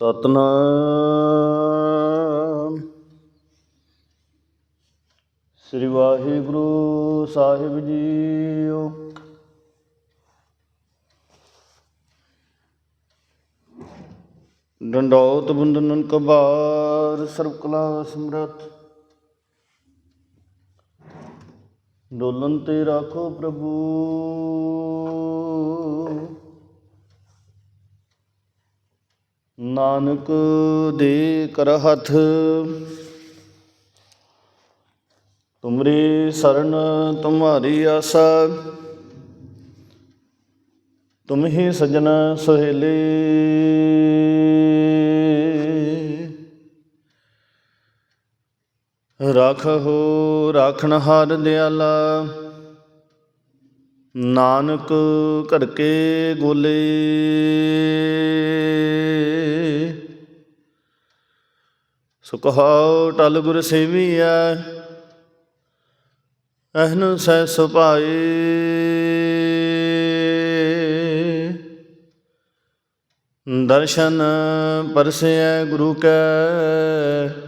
ਸਤਨਾਮ। ਸ੍ਰੀ ਵਾਹਿਗੁਰੂ ਸਾਹਿਬ ਜੀਓ। ਡੰਡੌਤ ਬੰਦਨਨ ਕਬਾਰ ਸਰਬ ਕਲਾ ਸਮਰੱਥ। ਡੋਲਨ ਤੇ ਰਾਖੋ ਪ੍ਰਭੂ। ਨਾਨਕ ਦੇ ਕਰ ਹੱਥ। ਤੁਮਰੀ ਸਰਨ ਤੁਮਾਰੀ ਆਸਾ। ਤੁਮ ਹੀ ਸਜਣ ਸਹੇਲੇ। ਰਾਖੋ ਰਾਖਣ ਹਾਰ ਦਿਆਲਾ। ਨਾਨਕ ਘਰ ਕੇ ਗੋਲੇ ਸੁਖਾਉ ਟਲ ਗੁਰ ਸੇਵੀਐ, ਅਹਨ ਸੈ ਸੁਭਾਏ। ਦਰਸ਼ਨ ਪਰਸੈ ਗੁਰੂ ਕੈ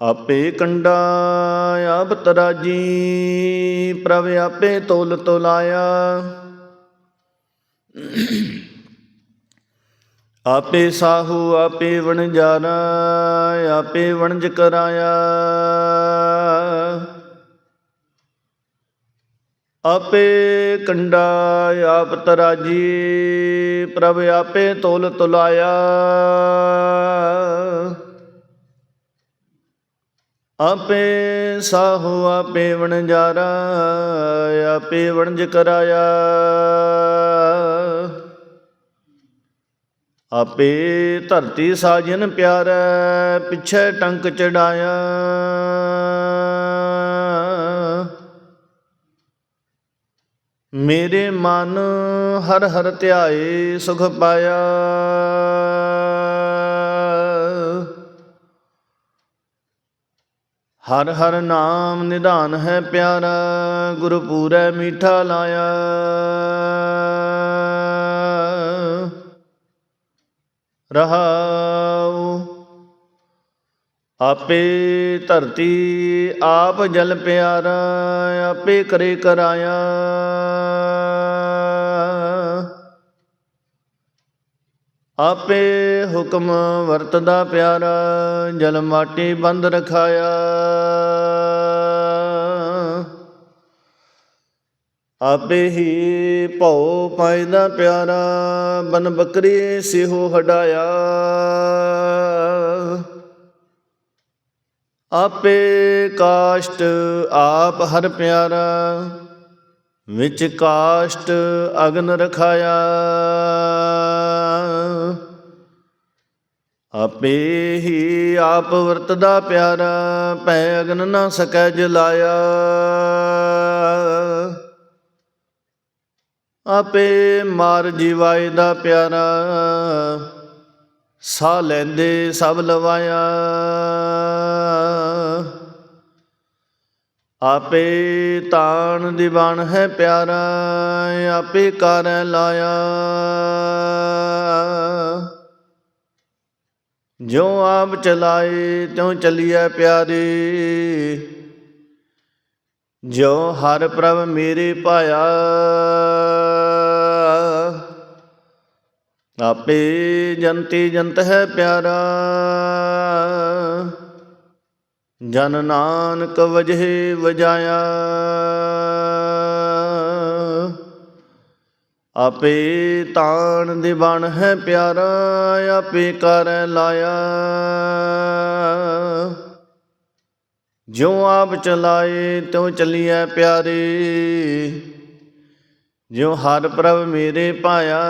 ਆਪੇ ਕੰਡਾ ਆਪ ਤਰਾਜੀ, ਪ੍ਰਭ ਆਪੇ ਤੋਲ ਤੋਲਾਇਆ। ਆਪੇ ਸਾਹੂ ਆਪੇ ਵਣਜਾਰਾ, ਆਪੇ ਵਣਜ ਕਰਾਇਆ। ਆਪੇ ਕੰਡਾ ਆਪ ਤਰਾਜੀ, ਪ੍ਰਭ ਆਪੇ ਤੋਲ ਤੁਲਾਇਆ। ਆਪੇ ਸਾਹੂ ਆਪੇ ਵਣਜਾਰਾ, ਆਪੇ ਵਣਜ ਕਰਾਇਆ। ਆਪੇ ਧਰਤੀ ਸਾਜਨ ਪਿਆਰ, ਪਿਛੈ ਟੰਕ ਚੜਾਇਆ। ਮੇਰੇ ਮਨ ਹਰ ਹਰ ਧਿਆਏ ਸੁਖ ਪਾਇਆ। ਹਰ ਹਰ ਨਾਮ ਨਿਧਾਨ ਹੈ ਪਿਆਰਾ ਗੁਰੂ ਪੂਰੈ ਮੀਠਾ ਲਾਇਆ। ਰਹਾਉ, ਆਪੇ ਧਰਤੀ ਆਪ ਜਲ ਪਿਆਰਾ, ਆਪੇ ਕਰੇ ਕਰਾਇਆ। ਆਪੇ ਹੁਕਮ ਵਰਤਦਾ ਪਿਆਰਾ, ਜਲ ਮਾਟੀ ਬੰਦ ਰਖਾਇਆ। ਆਪੇ ਹੀ ਭਉ ਪਾਇਦਾ ਪਿਆਰਾ ਬਨ ਬੱਕਰੀ ਸਿਹੋ ਹਡਾਇਆ ਆਪੇ ਕਾਸ਼ਟ ਆਪ ਹਰ ਪਿਆਰਾ, ਵਿੱਚ ਕਾਸ਼ਟ ਅਗਨ ਰਖਾਇਆ। ਆਪੇ ਹੀ ਆਪ ਵਰਤਦਾ ਪਿਆਰਾ ਪੈ ਅਗਨ ਨਾ ਸਕੈ ਜਲਾਇਆ। ਆਪੇ ਮਾਰ ਜੀਵਾਏ ਦਾ ਪਿਆਰਾ। ਸਾਹ ਲੈਂਦੇ ਸਭ ਲਵਾਇਆ। ਆਪੇ ਤਾਣ ਦੀਵਾਨ ਹੈ ਪਿਆਰਾ, ਆਪੇ ਕਰੈ ਲਾਇਆ। ਜੋ ਆਪ ਚਲਾਏ, ਤਿਉ ਚਲੀਐ ਪਿਆਰੇ। ਜੋ ਹਰ ਪ੍ਰਭ ਮੇਰੇ ਪਾਇਆ ਆਪੇ ਜੰਤੀ ਜੰਤ ਹੈ ਪਿਆਰਾ। ਜਨ ਨਾਨਕ ਵਜਹਿ ਵਜਾਇਆ। ਆਪੇ ਤਾਣ ਦਿਵਣ ਹੈ ਪਿਆਰਾ, ਆਪੇ ਕਰੈ ਲਾਇਆ। ਜੋ ਆਪ ਚਲਾਏ, ਤਿਉ ਚਲੀਐ ਪਿਆਰੇ। ਜਿਉ ਹਰ ਪ੍ਰਭ ਮੇਰੇ ਪਾਇਆ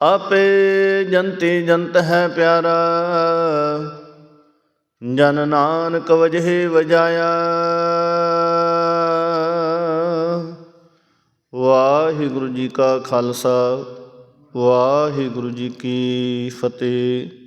ਆਪੇ ਜੰਤੀ ਜੰਤ ਹੈ ਪਿਆਰਾ, ਜਨ ਨਾਨਕ ਵਜਹਿ ਵਜਾਇਆ। ਵਾਹਿਗੁਰੂ ਜੀ ਕਾ ਖਾਲਸਾ, ਵਾਹਿਗੁਰੂ ਜੀ ਕੀ ਫਤਿਹ।